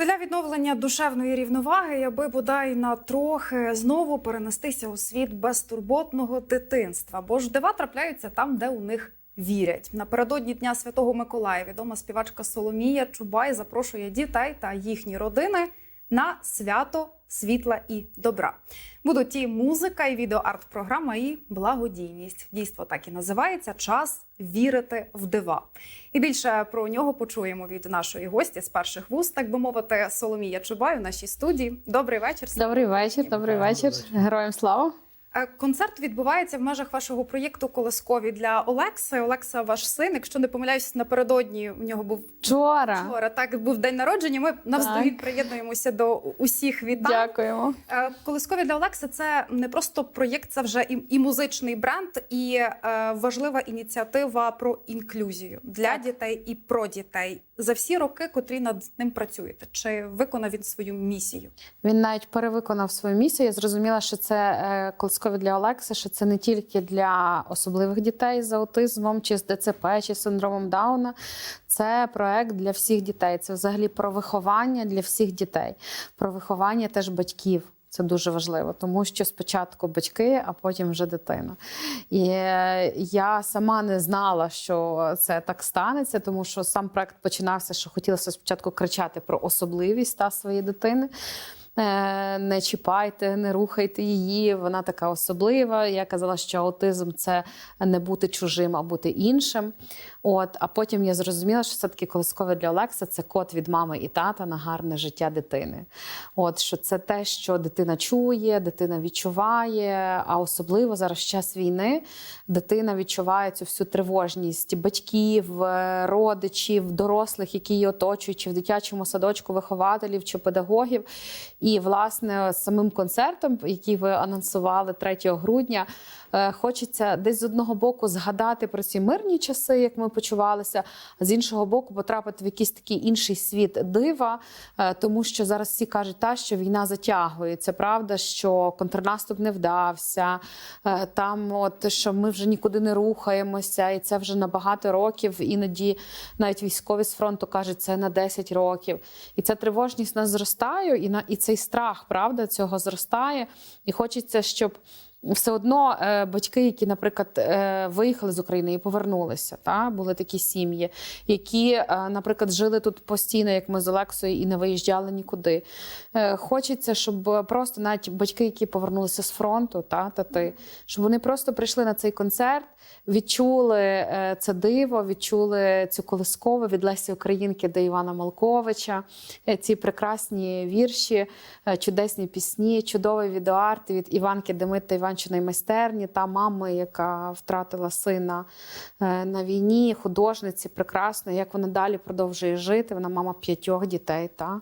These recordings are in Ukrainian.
Для відновлення душевної рівноваги, аби бодай на трохи знову перенестися у світ безтурботного дитинства, бо ж дива трапляються там, де у них вірять. Напередодні Дня Святого Миколая відома співачка Соломія Чубай запрошує дітей та їхні родини на свято світла і добра. Будуть і музика, і відеоарт-програма, і благодійність. Дійство так і називається час вірити в дива. І більше про нього почуємо від нашої гості з перших вуст, так би мовити, Соломія Чубай у нашій студії. Добрий вечір. Добрий вечір, добрий вечір. Героям слава. Е, Концерт відбувається в межах вашого проєкту Колискові для Олекси. Олекса, ваш син. Якщо не помиляюсь, напередодні у нього був Вчора. вчора. Так був день народження. Ми навздогін приєднуємося до усіх вітань. Дякуємо. Е, Колискові для Олекси це не просто проєкт, це вже і, і музичний бренд, і е, важлива ініціатива про інклюзію для Так. дітей і про дітей. За всі роки, котрі над ним працюєте, чи виконав він свою місію? Він навіть перевиконав свою місію. Я зрозуміла, що це е, колискові для Олекси, що це не тільки для особливих дітей з аутизмом, чи з ДЦП, чи з синдромом Дауна. Це проект для всіх дітей. Це взагалі про виховання для всіх дітей, про виховання теж батьків. Це дуже важливо, тому що спочатку батьки, а потім вже дитина. І я сама не знала, що це так станеться, тому що сам проект починався, що хотілося спочатку кричати про особливість та своєї дитини. Е, Не чіпайте, не рухайте її. Вона така особлива. Я казала, що аутизм це не бути чужим, а бути іншим. От, а потім я зрозуміла, що все-таки колискове для Олекса це код від мами і тата на гарне життя дитини. От що це те, що дитина чує, дитина відчуває. А особливо зараз час війни дитина відчуває цю всю тривожність батьків, е, родичів, дорослих, які її оточують, чи в дитячому садочку вихователів чи педагогів. І власне самим концертом, який ви анонсували 3 грудня, е, хочеться десь з одного боку згадати про ці мирні часи, як ми почувалися, а з іншого боку, потрапити в якийсь такий інший світ дива, е, тому що зараз всі кажуть, та що війна затягує. Це правда, що контрнаступ не вдався. е, Там, от що ми вже нікуди не рухаємося, і це вже на багато років. Іноді навіть військові з фронту кажуть, це на 10 років. І ця тривожність нас зростає, і на і цей страх, правда, цього зростає. І хочеться, щоб. Все одно е, батьки, які, наприклад, е, виїхали з України і повернулися, та були такі сім'ї, які, е, наприклад, жили тут постійно, як ми з Олексою, і не виїжджали нікуди. Хочеться, щоб просто навіть батьки, які повернулися з фронту, та тати, щоб вони просто прийшли на цей концерт, відчули це диво, відчули цю колискову від Лесі Українки до Івана Малковича, ці прекрасні вірші, чудесні пісні, чудовий відеоарт від Іванки Демит та Іванчиної майстерні, та мами, яка втратила сина е, на війні, художниці, прекрасно, як вона далі продовжує жити. Вона мама п'ятьох дітей. Та?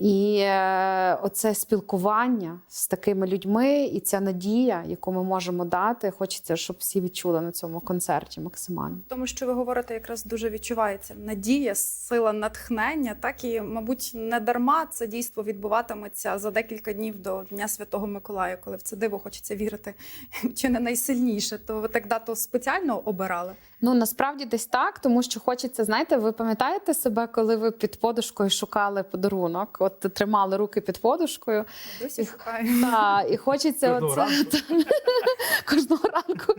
І е, оце спілкування з такими людьми, і ця надія, яку ми можемо дати, хочеться, щоб всі відчули на цьому концерті максимально. Тому що ви говорите, якраз дуже відчувається надія, сила натхнення. Так і, мабуть, не дарма це дійство відбуватиметься за декілька днів до Дня Святого Миколая, коли в це диво хочеться вірити чи не найсильніше. То ви так дату спеціально обирали? Ну насправді десь так, тому що хочеться, знаєте, ви пам'ятаєте себе, коли ви під подушкою шукали подарунок? От тримали руки під подушкою. Досі шукаю. Та, і хочеться Кожного оце кожного ранку.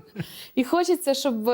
І хочеться, щоб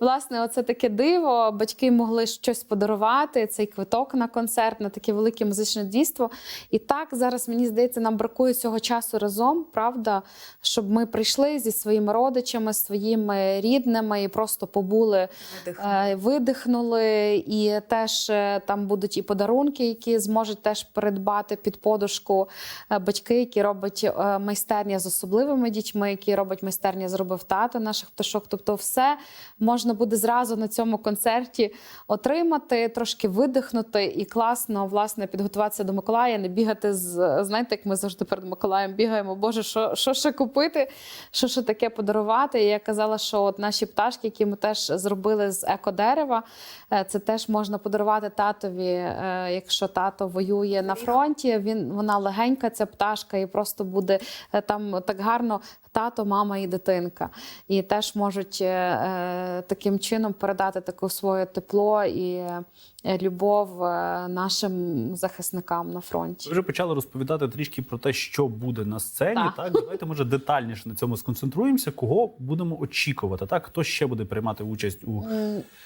власне оце таке диво, батьки могли щось подарувати, цей квиток на концерт, на таке велике музичне дійство. І так зараз мені здається, нам бракує цього часу разом, правда, щоб ми прийшли зі своїми родичами, своїми рідними і просто побули. Е, Видихнули, і теж е, там будуть і подарунки, які зможуть теж придбати під подушку Е, батьки, які роблять е, майстерня з особливими дітьми, які роблять майстерня зробив тато наших пташок. Тобто, все можна буде зразу на цьому концерті отримати, трошки видихнути і класно власне підготуватися до Миколая, не бігати з знаєте, як ми завжди перед Миколаєм бігаємо. Боже, що, що ще купити, що ще таке подарувати? І я казала, що от наші пташки, які ми теж зробили з екодерева, е, це теж можна подарувати татові, якщо тато воює на фронті. Він вона легенька, ця пташка, і просто буде е, там так гарно тато, мама і дитинка. І теж можуть е, е, таким чином передати таке своє тепло і любов е, нашим захисникам на фронті. Ви вже почали розповідати трішки про те, що буде на сцені. Так. Так, давайте може детальніше на цьому сконцентруємося. Кого будемо очікувати? Так, хто ще буде приймати участь у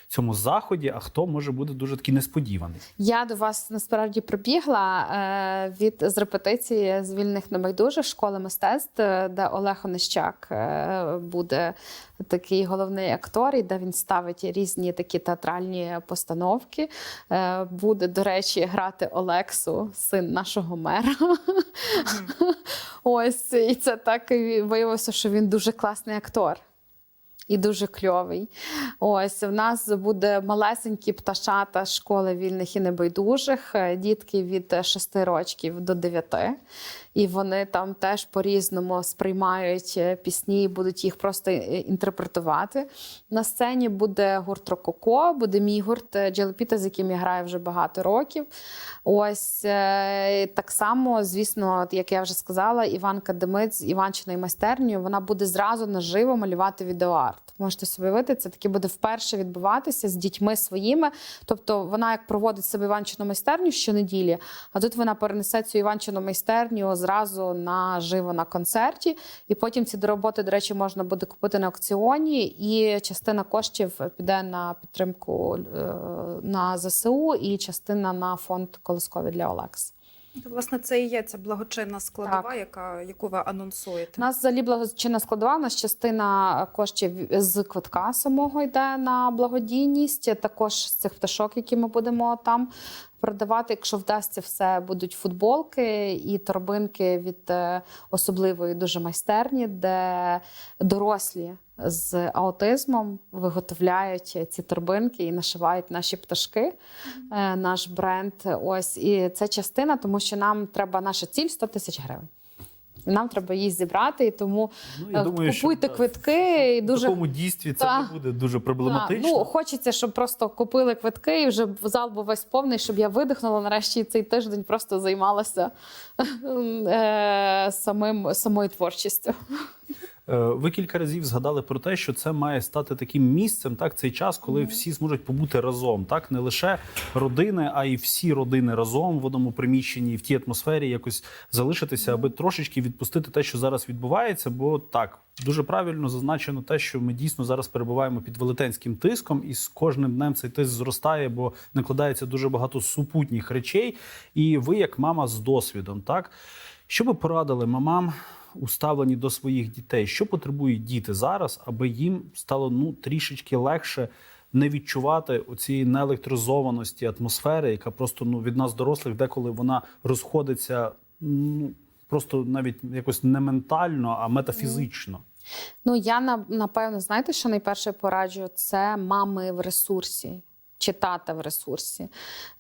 цьому заході, а хто може буде дуже такий несподіваний. Я до вас насправді прибігла е, від з репетиції з вільних небайдужих школи мистецтв, е, де Олег Онищак е, буде такий головний актор, і де він ставить різні такі театральні постановки. Е, буде, до речі, грати Олексу, син нашого мера. Ось і це так і виявилося, що він дуже класний актор. І дуже кльовий. Ось в нас буде малесенькі пташата школи вільних і небайдужих, е, дітки від 6 років до 9. І вони там теж по-різному сприймають е, пісні будуть їх просто е, інтерпретувати. На сцені буде гурт Рококо, буде мій гурт е, Джелепіта, з яким я граю вже багато років. Ось так само, звісно, як я вже сказала, Іванка Демиць з Іванчиною майстернею, вона буде зразу наживо малювати відеоарт. Можете собі уявити, це таки буде вперше відбуватися з дітьми своїми. Тобто вона як проводить себе Іванчину майстерню щонеділі, а тут вона перенесе цю Іванчину майстерню зразу наживо на концерті. І потім ці роботи, до речі, можна буде купити на аукціоні, і частина коштів піде на підтримку е, на ЗСУ, і частина на фонд колискові для Олекс. Власне, це і є ця благочинна складова, Так. яка, яку ви анонсуєте. У нас взагалі благочинна складова. У нас частина коштів з квитка самого йде на благодійність. Також з цих пташок, які ми будемо там продавати. Якщо вдасться, все будуть футболки і торбинки від е, особливої дуже майстерні, де дорослі з аутизмом виготовляють ці торбинки і нашивають наші пташки, е, наш бренд. Ось і це частина, тому що нам треба наша ціль 100 тисяч гривень. Нам треба її зібрати, і тому Ну, думаю, купуйте що квитки і в такому дійстві це Та. не буде дуже проблематично. проблематично. ну хочеться, щоб просто купили квитки, і вже зал був весь повний, щоб я видихнула нарешті і цей тиждень просто займалася е, самим самою творчістю. Е, Ви кілька разів згадали про те, що це має стати таким місцем, так цей час, коли всі зможуть побути разом, так не лише родини, а й всі родини разом в одному приміщенні, в тій атмосфері якось залишитися, аби трошечки відпустити те, що зараз відбувається. Бо так дуже правильно зазначено те, що ми дійсно зараз перебуваємо під велетенським тиском, і з кожним днем цей тиск зростає, бо накладається дуже багато супутніх речей. І ви, як мама з досвідом, так що би порадили мамам? Уставлені до своїх дітей. Що потребують діти зараз, аби їм стало ну трішечки легше не відчувати оцієї неелектризованості атмосфери, яка просто ну від нас, дорослих, деколи вона розходиться ну просто навіть якось не ментально, а метафізично. Ну я на- напевно, знаєте, що найперше пораджу? Це мами в ресурсі. Чи тата в ресурсі.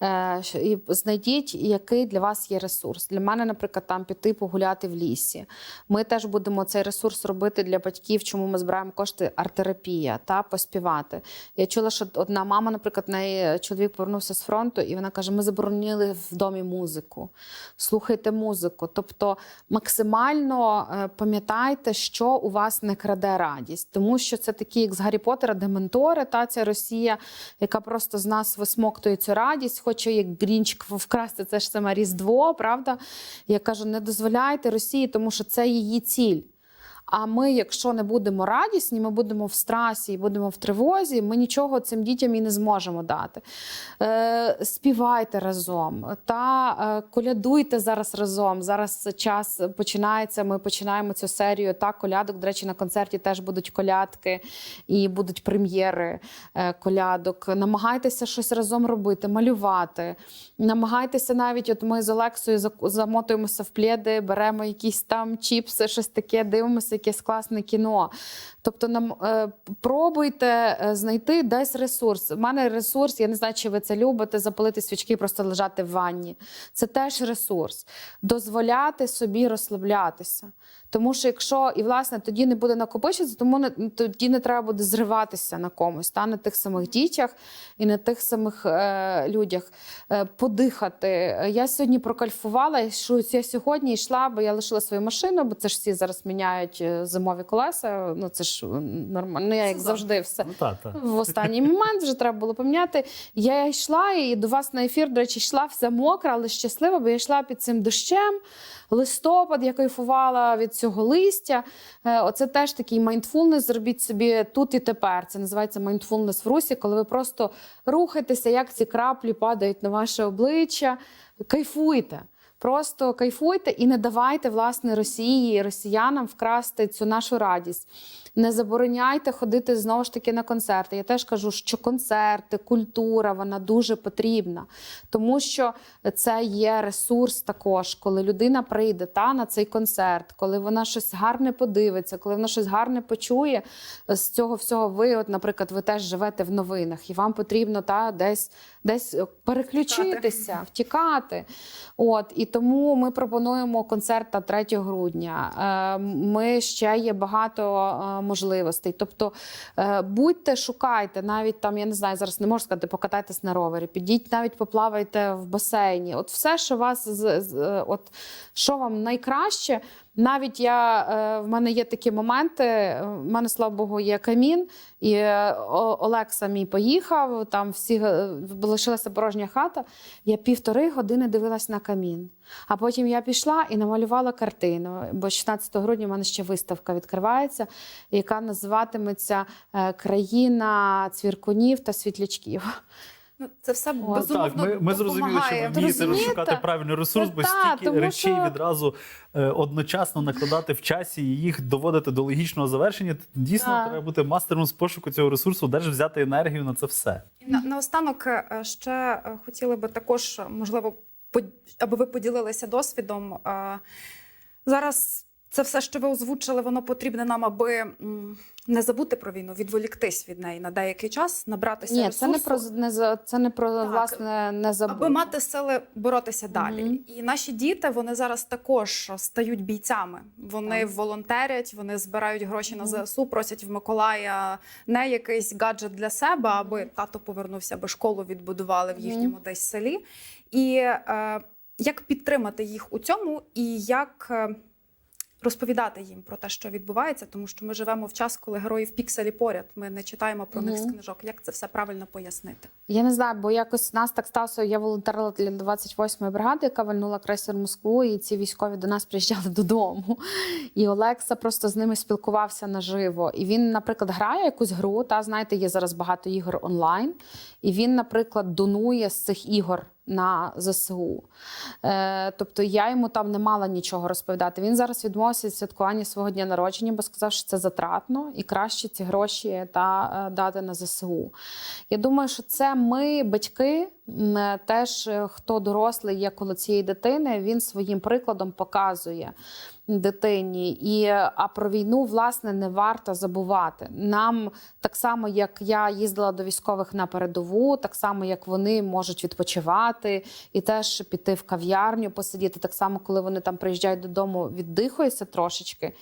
Е, і знайдіть, який для вас є ресурс. Для мене, наприклад, там піти погуляти в лісі. Ми теж будемо цей ресурс робити для батьків, чому ми збираємо кошти арт-терапія та поспівати. Я чула, що одна мама, наприклад, неї чоловік повернувся з фронту, і вона каже: Ми заборонили в домі музику. Слухайте музику. Тобто максимально е, пам'ятайте, що у вас не краде радість, тому що це такі, як з Гаррі Поттера, дементори, та ця Росія, яка просто з нас висмоктує цю радість, хоче як грінчик вкрасти це ж саме Різдво, правда? Я кажу, не дозволяйте Росії, тому що це її ціль. А ми, якщо не будемо радісні, ми будемо в страсі будемо в тривозі, ми нічого цим дітям і не зможемо дати. Е, співайте разом та е, колядуйте зараз разом. Зараз час починається. Ми починаємо цю серію та колядок. До речі, на концерті теж будуть колядки і будуть прем'єри е, колядок. Намагайтеся щось разом робити, малювати. Намагайтеся навіть, от ми з Олексою замотуємося в плєди, беремо якісь там чіпси, щось таке, дивимося якесь класне кіно. Тобто, нам е, пробуйте е, знайти десь ресурс. У мене ресурс, я не знаю, чи ви це любите, запалити свічки, просто лежати в ванні. Це теж ресурс. Дозволяти собі розслаблятися. Тому що якщо і власне тоді не буде накопичитися, тому не тоді не треба буде зриватися на комусь, та на тих самих дітях і на тих самих е, людях. Е, подихати. Я сьогодні прокальфувала, що я сьогодні йшла, бо я лишила свою машину, бо це ж всі зараз міняють е, зимові колеса. Ну це ж нормально. Ну, я як завжди все. Ну, так, так. В останній момент вже треба було поміняти. Я йшла і до вас на ефір, до речі, йшла вся мокра, але щаслива, бо я йшла під цим дощем. Листопад, я кайфувала від цього листя. Е, Оце теж такий майндфулнес. Зробіть собі тут і тепер. Це називається майндфулнес в русі, коли ви просто рухаєтеся, як ці краплі падають на ваше обличчя. Кайфуйте. Просто кайфуйте і не давайте власне Росії, росіянам вкрасти цю нашу радість. Не забороняйте ходити знову ж таки на концерти. Я теж кажу, що концерти, культура вона дуже потрібна, тому що це є ресурс також, коли людина прийде та на цей концерт, коли вона щось гарне подивиться, коли вона щось гарне почує. З цього всього ви, от, наприклад, ви теж живете в новинах, і вам потрібно та десь десь переключитися, втікати. От і тому ми пропонуємо концерт та 3 грудня. Е, Ми ще є багато е, можливостей. Тобто е, будьте, шукайте, навіть там, я не знаю, зараз не можу сказати, покатайтесь на ровері, підіть навіть поплавайте в басейні. От все, що вас от що вам найкраще. Навіть я е, в мене є такі моменти. е, В мене, слава Богу, є камін, і е, Олекса мій поїхав. Там всі лишилася порожня хата. Я півтори години дивилась на камін. А потім я пішла і намалювала картину. Бо 16 грудня в мене ще виставка відкривається, яка називатиметься Країна цвіркунів та світлячків. Ну, це все О, безумовно Так, ми, ми зрозуміли, що ви вмієте розшукати правильний ресурс, бо Та, стільки тому речей що- відразу е, одночасно накладати в часі і їх доводити до логічного завершення. Дійсно, Так. треба бути мастером з пошуку цього ресурсу, де ж взяти енергію на це все. На, наостанок е, ще е, хотіли би також, можливо, под- аби ви поділилися досвідом. Е, Зараз це все, що ви озвучили, воно потрібне нам, аби не забути про війну, відволіктись від неї на деякий час, набратися Ні, це не про не це не про Так. власне не забути. Аби мати сили боротися далі. Мгм. І наші діти вони зараз також стають бійцями. Вони Так. волонтерять, вони збирають гроші на ЗСУ, просять в Миколая не якийсь гаджет для себе, аби тато повернувся, аби школу відбудували в їхньому десь селі. І е, як підтримати їх у цьому, і як. Розповідати їм про те, що відбувається, тому що ми живемо в час, коли герої в пікселі поряд. Ми не читаємо про них з книжок. Як це все правильно пояснити? Я не знаю, бо якось нас так сталося. Я волонтерила для 28-ї бригади, яка вальнула крейсер Москву, і ці військові до нас приїжджали додому. І Олекса просто з ними спілкувався наживо. І він, наприклад, грає якусь гру. Та знаєте, є зараз багато ігор онлайн. І він, наприклад, донує з цих ігор. На ЗСУ. Е, тобто я йому там не мала нічого розповідати. Він зараз відмовився від святкування свого дня народження, бо сказав, що це затратно і краще ці гроші та е, дати на ЗСУ. Я думаю, що це ми, батьки, е, теж е, хто дорослий є коло цієї дитини, він своїм прикладом показує дитині. І, а про війну, власне, не варто забувати. Нам так само, як я їздила до військових на передову, так само як вони можуть відпочивати і теж піти в кав'ярню, посидіти. Так само, коли вони там приїжджають додому, віддихуються трошечки,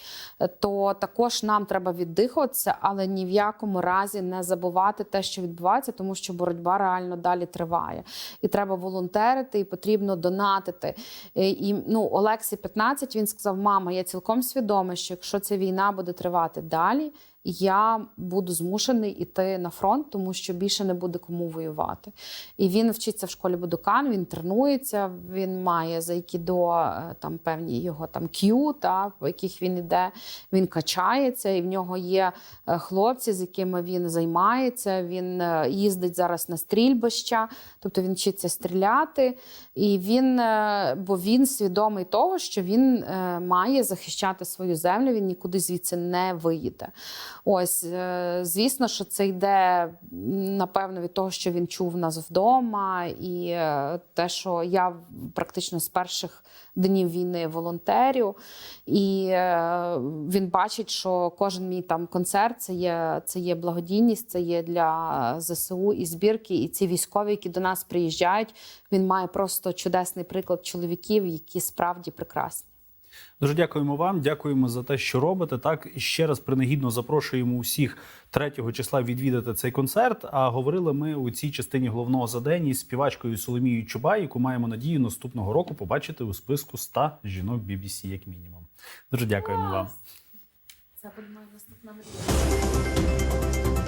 то також нам треба віддихуватися, але ні в якому разі не забувати те, що відбувається, тому що боротьба реально далі триває. І треба волонтерити, і потрібно донатити. Е, І ну, Олексі 15, він сказав: мама, я цілком свідома, що якщо ця війна буде тривати далі, я буду змушений іти на фронт, тому що більше не буде кому воювати. І він вчиться в школі Будукан, він тренується, він має за айкідо е, там певні його там к'ю, та, по яких він іде, він качається, і в нього є е, хлопці, з якими він займається. Він е, їздить зараз на стрільбища, тобто він вчиться стріляти. І він, бо він свідомий того, що він має захищати свою землю, він нікуди звідси не виїде. Ось, е, звісно, що це йде напевно від того, що він чув нас вдома, і е, те, що я практично з перших днів війни волонтерю, і е, він бачить, що кожен мій там концерт це є, це є благодійність, це є для ЗСУ і збірки. І ці військові, які до нас приїжджають, він має просто чудесний приклад чоловіків, які справді прекрасні. Дуже дякуємо вам. Дякуємо за те, що робите. Так і ще раз принагідно запрошуємо усіх 3 числа відвідати цей концерт. А говорили ми у цій частині головного задання з співачкою Соломією Чубай, яку маємо надію наступного року побачити у списку 100 жінок BBC, як мінімум. Дуже дякуємо вам. Це буде моя наступна мрія.